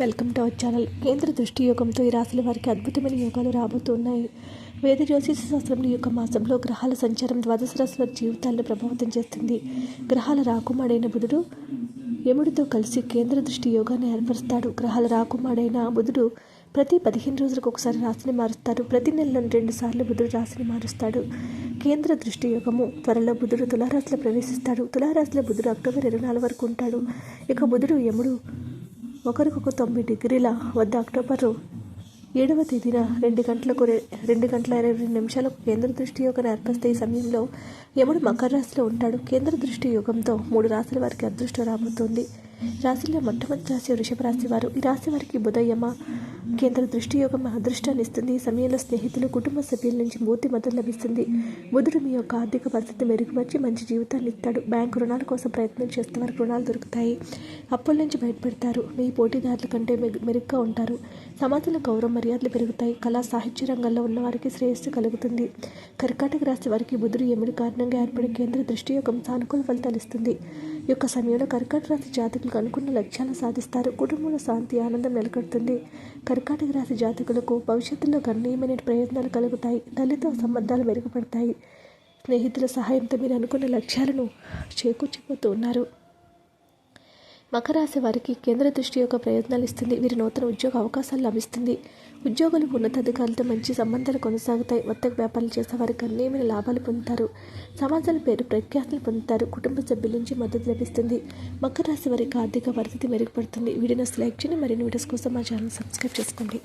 Welcome to our channel. కేంద్ర దృష్టి యోగంతో ఈ రాశుల వారికి అద్భుతమైన యోగాలు రాబోతున్నాయి. వేద జ్యోతిష శాస్త్రంలో ఈ యొక్క మాసంలో గ్రహాల సంచారం ద్వాదశ రాశుల జీవితాలను ప్రభావితం చేస్తుంది. గ్రహాల రాకుమాడైన బుధుడు యముడితో కలిసి కేంద్ర దృష్టి యోగాన్ని ఏర్పరుస్తాడు. గ్రహాల రాకుమాడైన బుధుడు ప్రతి పదిహేను రోజులకు ఒకసారి రాశిని మారుస్తాడు. ప్రతి నెలలో రెండు సార్లు బుధుడు రాశిని మారుస్తాడు. కేంద్ర దృష్టి యోగము త్వరలో బుధుడు తులారాశిలో ప్రవేశిస్తాడు. తులారాశిలో బుధుడు అక్టోబర్ ఇరవై నాలుగు వరకు ఉంటాడు. ఇక బుధుడు యముడు ఒకరికొక తొమ్మిది డిగ్రీల వద్ద అక్టోబరు ఏడవ తేదీన రెండు గంటలకు రెండు గంటల ఇరవై రెండు నిమిషాలకు కేంద్ర దృష్టి యోగం ఏర్పరిస్తే ఈ సమయంలో యముడు మకర రాశిలో ఉంటాడు. కేంద్ర దృష్టి యోగంతో మూడు రాశుల వారికి అదృష్టం రాబోతుంది. రాశిలో మొట్టమొదటి రాశి వృషభ రాశి వారు. ఈ రాశి వారికి బుధ కేంద్ర దృష్టి యోగం అదృష్టాన్ని ఇస్తుంది. ఈ సమయంలో స్నేహితులు కుటుంబ సభ్యుల నుంచి పూర్తి మద్దతు లభిస్తుంది. బుధుడు మీ యొక్క ఆర్థిక పరిస్థితి మెరుగుపరిచి మంచి జీవితాన్ని ఇస్తాడు. బ్యాంకు రుణాల కోసం ప్రయత్నం చేస్తే వారికి రుణాలు దొరుకుతాయి. అప్పుల నుంచి బయటపడతారు. మీ పోటీదారుల కంటే మెరుగ్గా ఉంటారు. సమాజంలో గౌరవ మర్యాదలు పెరుగుతాయి. కళా సాహిత్య రంగంలో ఉన్న వారికి శ్రేయస్సు కలుగుతుంది. కర్కాటక రాశి వారికి బుధుడు ఎముడి కారణంగా ఏర్పడే కేంద్ర దృష్టి యోగం సానుకూల ఫలితాలు ఇస్తుంది. ఈ యొక్క సమయంలో కర్కాటక రాశి జాతకులకు అనుకున్న లక్ష్యాలను సాధిస్తారు. కుటుంబంలో శాంతి ఆనందం నెలకొడుతుంది కర్కాటక రాశి జాతకులకు భవిష్యత్తులో గణనీయమైన ప్రయోజనాలు కలుగుతాయి. తల్లితో సంబంధాలు మెరుగుపడతాయి. స్నేహితుల సహాయంతో మీరు అనుకున్న లక్ష్యాలను చేకూర్చిపోతూ ఉన్నారు. మకరాశి వారికి కేంద్ర దృష్టి యొక్క ప్రయోజనాలు ఇస్తుంది. వీరి నూతన ఉద్యోగ అవకాశాలు లభిస్తుంది. ఉద్యోగులు ఉన్నతాధికారులతో మంచి సంబంధాలు కొనసాగుతాయి. వర్తక వ్యాపారాలు చేసే వారికి అన్నేమైన లాభాలు పొందుతారు. సమాజాల పేరు ప్రఖ్యాతులు పొందుతారు. కుటుంబ సభ్యుల నుంచి మద్దతు లభిస్తుంది. మకర రాశి వారికి ఆర్థిక పరిస్థితి మెరుగుపడుతుంది. వీడిన సెలెక్షన్ మరిన్ని వీడియోస్ కోసం మా ఛానల్ సబ్స్క్రైబ్ చేసుకోండి.